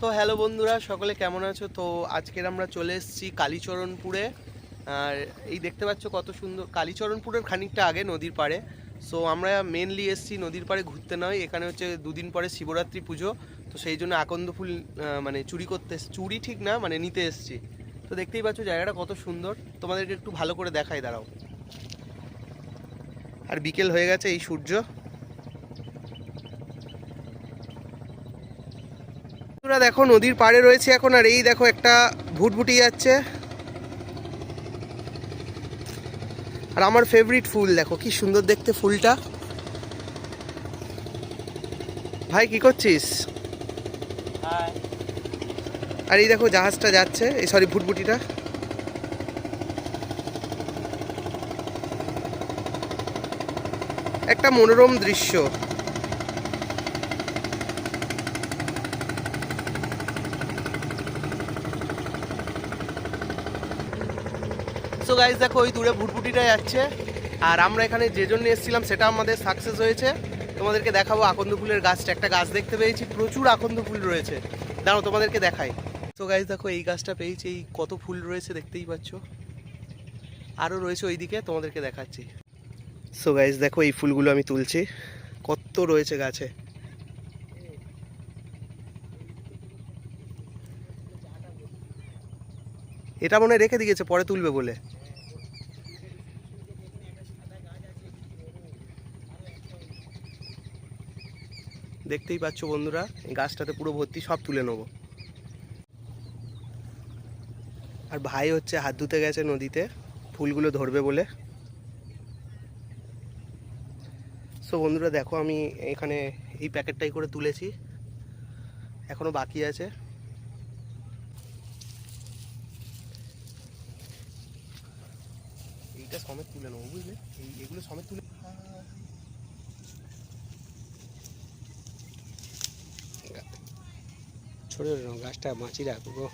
তো হ্যালো বন্ধুরা, সকলে কেমন আছো? তো আজকের আমরা চলে এসেছি কালীচরণপুরে। আর এই দেখতে পাচ্ছ কত সুন্দর, কালীচরণপুরের খানিকটা আগে নদীর পাড়ে। সো আমরা মেনলি এসেছি নদীর পাড়ে ঘুরতে নয়, এখানে হচ্ছে দুদিন পরে শিবরাত্রি পুজো। তো সেই জন্য আকন্দ ফুল মানে চুরি করতে চুরি ঠিক না মানে নিতে এসেছি। তো দেখতেই পাচ্ছ জায়গাটা কত সুন্দর। তোমাদেরকে একটু ভালো করে দেখাই, দাঁড়াও। আর বিকেল হয়ে গেছে এই সূর্য। বন্ধুরা দেখো নদীর পাড়ে রয়েছে এখন আর এই দেখো একটা ভুটভুটি যাচ্ছে। আর আমার ফেভারিট ফুল দেখো কি সুন্দর দেখতে ফুলটা। ভাই কি করছিস? আর এই দেখো জাহাজটা যাচ্ছে এই সরি ভুটভুটিটা একটা মনোরম দৃশ্য। গাইজ দেখো ওই দূরে ভুটভুটিটা যাচ্ছে আর আমরা এখানে যে জন্য এসেছিলাম, সেটা আমাদের সাকসেস হয়েছে। তোমাদেরকে দেখাবো আকন্দ ফুলের গাছটা। একটা গাছ দেখতে পেয়েছি, প্রচুর আকন্দ ফুল রয়েছে। দাঁড়াও, তোমাদেরকে দেখাই। তো গাইজ দেখো, এই গাছটা পেয়েছি, এই কত ফুল রয়েছে দেখতেই পাচ্ছ। আরও রয়েছে ওইদিকে, তোমাদেরকে দেখাচ্ছি। সো গাইজ দেখো, এই ফুলগুলো আমি তুলছি। কত রয়েছে গাছে। এটা মনে রেখে দিয়েছে, পরে তুলবে বলে। দেখতেই পাচ্ছ বন্ধুরা গাছটাতে পুরো ভর্তি, সব তুলে নেব। আর ভাই হচ্ছে হাত ধুতে গেছে নদীতে, ফুলগুলো ধরবে বলে। সো বন্ধুরা, দেখো আমি এখানে এই প্যাকেটটাই করে তুলেছি, এখনও বাকি আছে। এইটা সমেত তুলে নেব, বুঝলে? এই এগুলো সমেত তুলে ছোট ছোট গাছটা বাঁচি রাখব গো।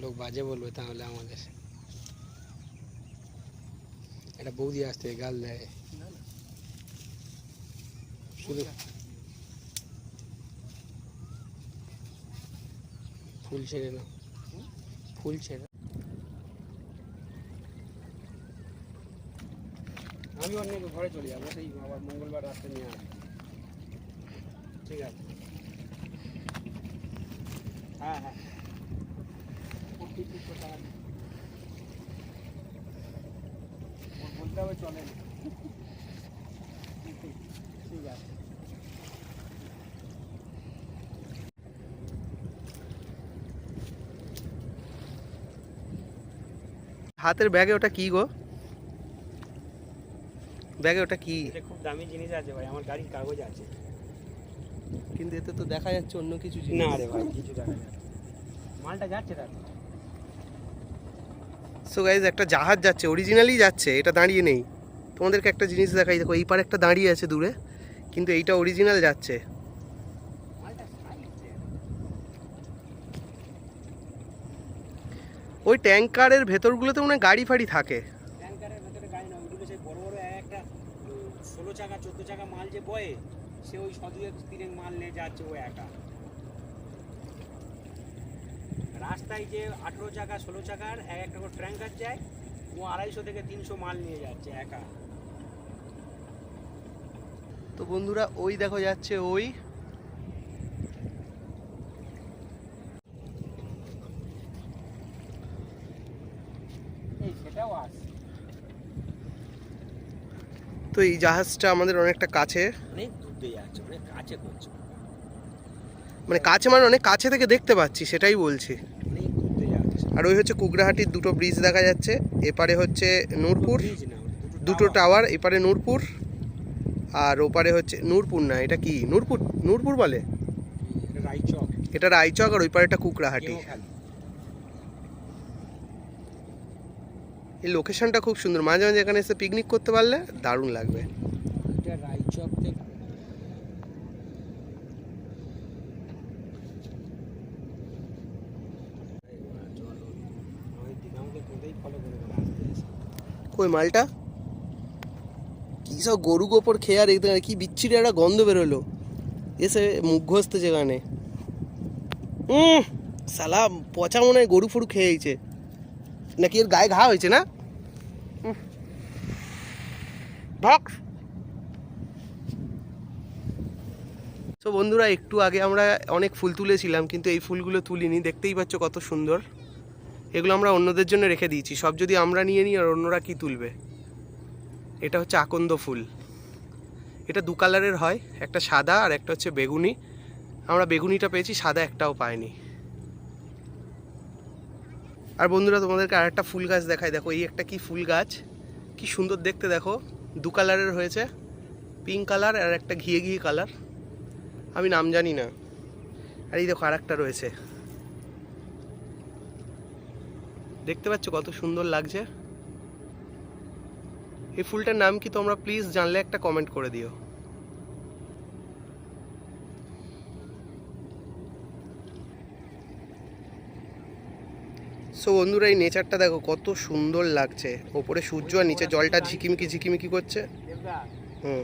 লোক বাজে বলবে তাহলে আমাদের। এটা বৌদি আসতে গাল দেয়। শুধু ফুল ছেড়ে না ফুল ছেড়ে আমি অন্য ঘরে চলে যাব, সেই আবার মঙ্গলবার রাস্তা নিয়ে আসব। ঠিক আছে। হ্যাঁ হ্যাঁ ওর ঠিক ঠিক কথা আছে। ওর বলতে হবে চলে না ঠিক আছে হাতের ব্যাগে ওটা কি গো ব্যাগে ওটা কি এটা খুব দামি জিনিস আছে ভাই, আমার গাড়ির কাগজ আছে কিন্তু এতে তো দেখা যাচ্ছে অন্য কিছু জিনিস। না রে ভাই কিছু দেখা যাচ্ছে মালটা যাচ্ছে তার সো গাইজ একটা জাহাজ যাচ্ছে অরিজিনালি যাচ্ছে এটা দাঁড়িয়ে নেই। তোমাদেরকে একটা জিনিস দেখাই দেখো এই পারে একটা দাঁড়িয়ে আছে দূরে কিন্তু এইটা অরিজিনাল যাচ্ছে। ওই ট্যাঙ্কারের ভেতরগুলোতে মনে হয় গাড়ি ফাড়ি থাকে। ট্যাঙ্কারের ভেতরে গাড়ি না ওইগুলো সেই বড় বড় একটা ষোলো চাকা চোদ্দ চাকা মাল যে বয়ে সে ওই সদুয়েক তিনেক মাল নিয়ে যাচ্ছে ও একা। রাস্তায় যে আঠেরো চাকা ষোলো চাকার এক একটা করে ট্র্যাঙ্কার যায় ও আড়াইশো থেকে তিনশো মাল নিয়ে যাচ্ছে একা। তো বন্ধুরা ওই দেখো যাচ্ছে ওই। তো এই জাহাজটা আমাদের অনেকটা কাছে। অনেক দিয়ে যাচ্ছে অনেক কাছে করছে। মানে কাছে মানে অনেক কাছে থেকে দেখতে পাচ্ছি সেটাই বলছি। আর ওই হচ্ছে কুকড়াহাটির দুটো ব্রিজ দেখা যাচ্ছে এপারে হচ্ছে নূরপুর দুটো টাওয়ার এপারে নূরপুর আর ওপারে হচ্ছে নূরপুর না এটা কি? নূরপুর নূরপুর বলে? এটা রায়চক। আর ওই পারে একটা কুকড়াহাটি এই লোকেশনটা খুব সুন্দর মাঝে মাঝে এখানে এসে পিকনিক করতে পারলে দারুণ লাগবে। এটা রাইচক থেকে কই মালটা? কি সব গরু গোপর খেয়ে আর কি বিচ্ছিরি একটা গন্ধ বেরোলো। এসে মুখ ঘষতে উম, সালা পচা মনে হয় গরু ফরু খেয়েছে নাকি এর গায়ে ঘা হয়েছে না? তো বন্ধুরা একটু আগে আমরা অনেক ফুল তুলেছিলাম কিন্তু এই ফুলগুলো তুলিনি। দেখতেই পাচ্ছ কত সুন্দর। এগুলো আমরা অন্যদের জন্য রেখে দিয়েছি। সব যদি আমরা নিয়ে নিই আর অন্যরা কি তুলবে? এটা হচ্ছে আকন্দ ফুল। এটা দু কালারের হয়, একটা সাদা আর একটা হচ্ছে বেগুনি। আমরা বেগুনিটা পেয়েছি, সাদা একটাও পাইনি। আর বন্ধুরা, তোমাদেরকে আর একটা ফুল গাছ দেখায় দেখো, এই একটা কি ফুল গাছ? কি সুন্দর দেখতে, দেখো। দু কালারের হয়েছে। পিঙ্ক কালার আর একটা ঘিয়ে ঘিয়ে কালার। আমি নাম জানি না। আর এই দেখো আর একটা রয়েছে। দেখতে পাচ্ছ কত সুন্দর লাগছে? এই ফুলটার নাম কি তোমরা প্লিজ জানলে একটা কমেন্ট করে দিও। সো বন্ধুরা, এই নেচারটা দেখো কত সুন্দর লাগছে। ওপরে সূর্য আর নিচে জলটা ঝিকিমিকি ঝিকিমিকি করছে। হুম।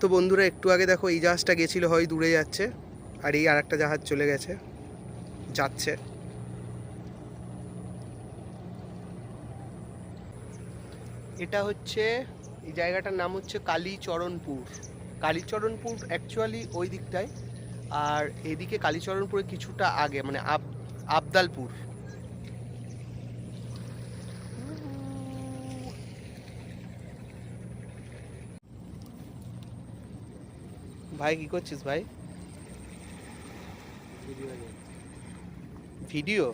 তো বন্ধুরা, একটু আগে দেখো এই জাহাজটা গেছিল, হয় দূরে যাচ্ছে, আর এই আর একটা জাহাজ চলে গেছে, যাচ্ছে। এটা হচ্ছে এই জায়গাটার নাম হচ্ছে কালীচরণপুর। কালীচরণপুর অ্যাকচুয়ালি ওই দিকটায় আর এদিকে কালীচরণপুরে কিছুটা আগে মানে আব আবদালপুর। ভাই কি করছিস ভাই? ভিডিও আছে। ভিডিও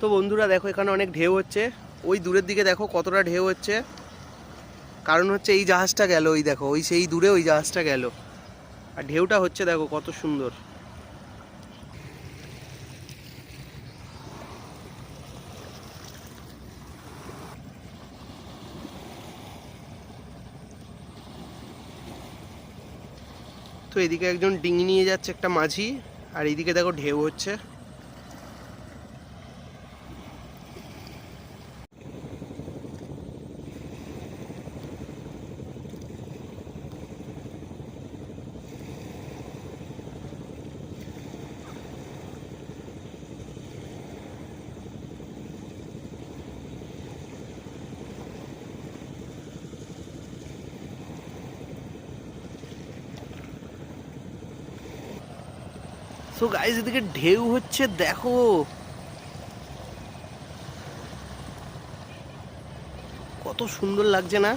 তো বন্ধুরা দেখো, এখানে অনেক ঢেউ হচ্ছে। ওই দূরের দিকে দেখো কতটা ঢেউ হচ্ছে। কারণ হচ্ছে এই জাহাজটা গেল, ওই দেখো, ওই সেই দূরে ওই জাহাজটা গেল। আর ঢেউটা হচ্ছে দেখো কত সুন্দর। তো এদিকে একজন ডিঙি নিয়ে যাচ্ছে একটা মাঝি, আর এদিকে দেখো ঢেউ হচ্ছে। সো গাইস এদিকে ঢেউ হচ্ছে, দেখো। কত সুন্দর লাগছে না?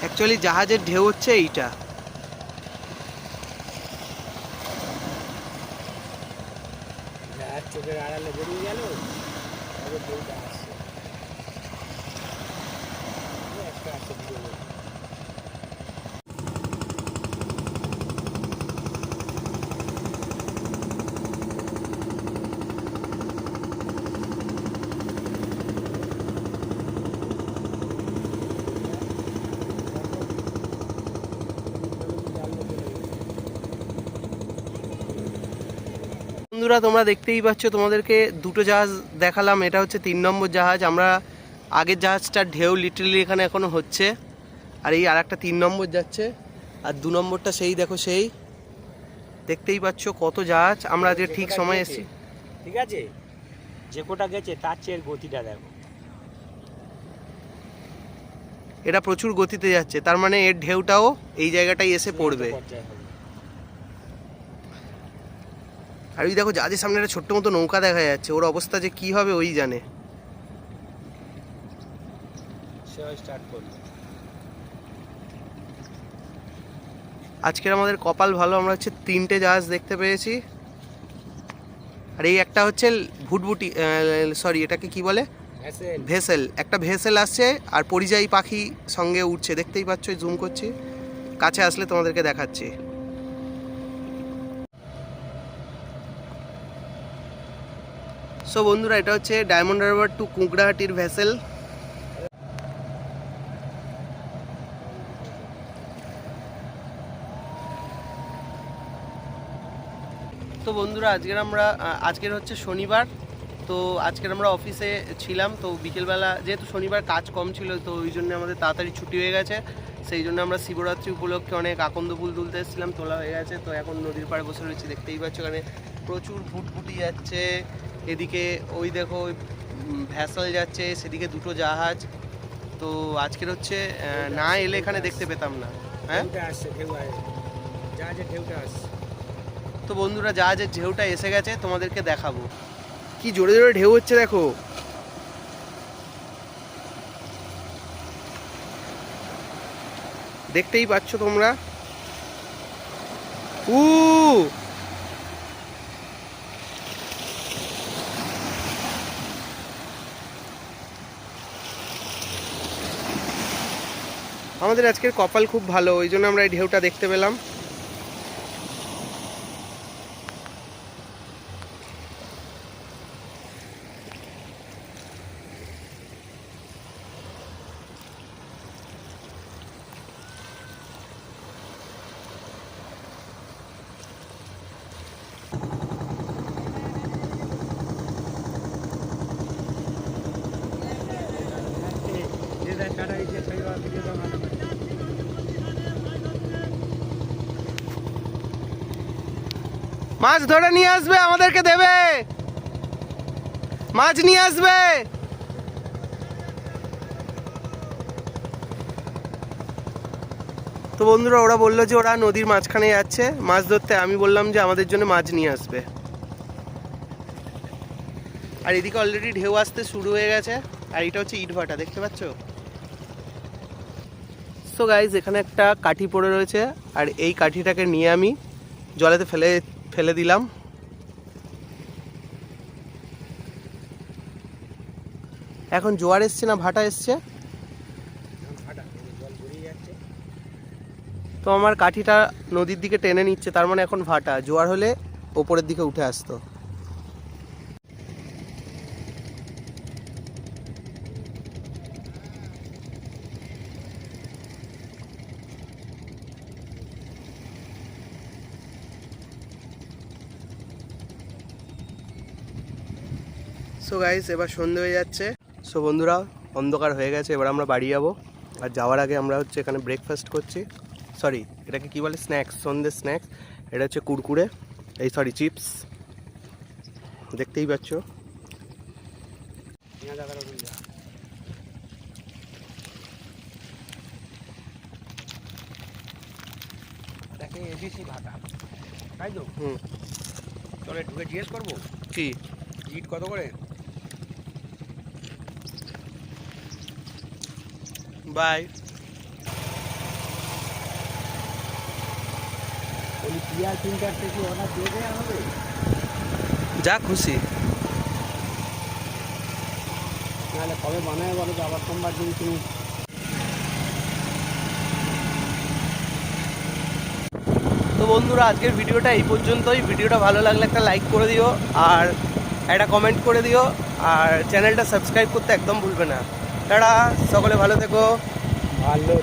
অ্যাকচুয়ালি জাহাজের ঢেউ হচ্ছে এইটা। চোখের আড়ালে বেরিয়ে গেল তবে বউটা আসছে এই একটা আসছে ভিডিও করে। বন্ধুরা তোমরা দেখতেই পাচ্ছ তোমাদেরকে দুটো জাহাজ দেখালাম। এটা হচ্ছে তিন নম্বর জাহাজ। আমরা আগের জাহাজটার ঢেউ লিটারলি এখানে এখনও হচ্ছে। আর এই আর একটা তিন নম্বর যাচ্ছে। আর দু নম্বরটা সেই দেখো সেই। দেখতেই পাচ্ছ কত জাহাজ। আমরা যে ঠিক সময় এসেছি ঠিক আছে? যে কোটা গেছে তার চেয়ে গতিটা দেখো। এটা প্রচুর গতিতে যাচ্ছে। তার মানে এর ঢেউটাও এই জায়গাটায় এসে পড়বে পর্যায়ে হবে। আর ওই দেখো জাহাজের সামনে একটা ছোট্ট মতো নৌকা দেখা যাচ্ছে ওর অবস্থা যে কি হবে ওই জানে। আজকের আমাদের কপাল ভালো আমরা হচ্ছে তিনটে জাহাজ দেখতে পেয়েছি। আর এই একটা হচ্ছে ভুটভুটি সরি এটাকে কি বলে? ভেসেল। ভেসেল। একটা ভেসেল আসছে আর পরিযায়ী পাখি সঙ্গে উঠছে দেখতেই পাচ্ছ জুম করছি। কাছে আসলে তোমাদেরকে দেখাচ্ছি। সো বন্ধুরা, এটা হচ্ছে ডায়মন্ড হারবার টু কুঁকড়াহাটির ভেসেল তো বন্ধুরা, আজকের আমরা আজকের হচ্ছে শনিবার। তো আজকের আমরা অফিসে ছিলাম, তো বিকেলবেলা যেহেতু শনিবার কাজ কম ছিল, তো ওই জন্য আমাদের তাড়াতাড়ি ছুটি হয়ে গেছে। সেই জন্য আমরা শিবরাত্রি উপলক্ষে অনেক আকন্দ ফুল তুলতে এসেছিলাম, তোলা হয়ে গেছে। তো এখন নদীর পাড়ে বসে রয়েছি, দেখতেই পাচ্ছ এখানে প্রচুর ফুটফুটি যাচ্ছে। এদিকে ওই দেখো ওই ভ্যাসল যাচ্ছে সেদিকে দুটো জাহাজ। তো আজকের হচ্ছে না এলে এখানে দেখতে পেতাম না। হ্যাঁ? ঢেউ আসছে। জাহাজে ঢেউটা আসছে। তো বন্ধুরা জাহাজের ঢেউটা এসে গেছে তোমাদেরকে দেখাবো। কি জোরে জোরে ঢেউ হচ্ছে দেখো। দেখতেই পাচ্ছ তোমরা? উ আমাদের আজকের কপাল খুব ভালো ওই জন্য আমরা এই ঢেউটা দেখতে পেলাম যে দেখ কাটা দিচ্ছে সেই ভিডিও দাম মাছ ধরে নিয়ে আসবে, আমাদেরকে দেবে। মাছ নিয়ে আসবে। তো বন্ধুরা, ওরা বলল যে ওরা নদীর মাঝখানে যাচ্ছে। মাছ ধরতে আমি বললাম যে আমাদের জন্য মাছ নিয়ে আসবে। আর এদিকে অলরেডি ঢেউ আসতে শুরু হয়ে গেছে। আর এটা হচ্ছে ইটভাটা, দেখতে পাচ্ছ? সো গাইজ এখানে একটা কাঠি পড়ে রয়েছে। আর এই কাঠিটাকে নিয়ে আমি জলেতে ফেলে ফেলে দিলাম। এখন জোয়ার এসছে না ভাটা এসছে? তো আমার কাঠিটা নদীর দিকে টেনে নিচ্ছে, তার মানে এখন ভাটা। জোয়ার হলে ওপরের দিকে উঠে আসতো। সো গাইস এবার সন্ধে হয়ে যাচ্ছে। সো বন্ধুরা অন্ধকার হয়ে গেছে এবার আমরা বাড়ি যাব। আর যাওয়ার আগে আমরা হচ্ছে এখানে ব্রেকফাস্ট করছি। সরি এটাকে কি বলে? স্ন্যাক্স সন্ধ্যে স্ন্যাক্স এটা হচ্ছে কুরকুরে এই সরি চিপস দেখতেই পাচ্ছ। হুম। চলে ঢুকে জিজ্ঞেস করব? কি? ইট কত করে? বাই যা খুশি। নাহলে কবে বানায় বলো তো আবার সোমবার দিন তুমি তো বন্ধুরা আজকের ভিডিওটা এই পর্যন্তই। ভিডিওটা ভালো লাগলে একটা লাইক করে দিও আর একটা কমেন্ট করে দিও আর চ্যানেলটা সাবস্ক্রাইব করতে একদম ভুলবে না। তারা সকলে ভালো থেকো। ভালো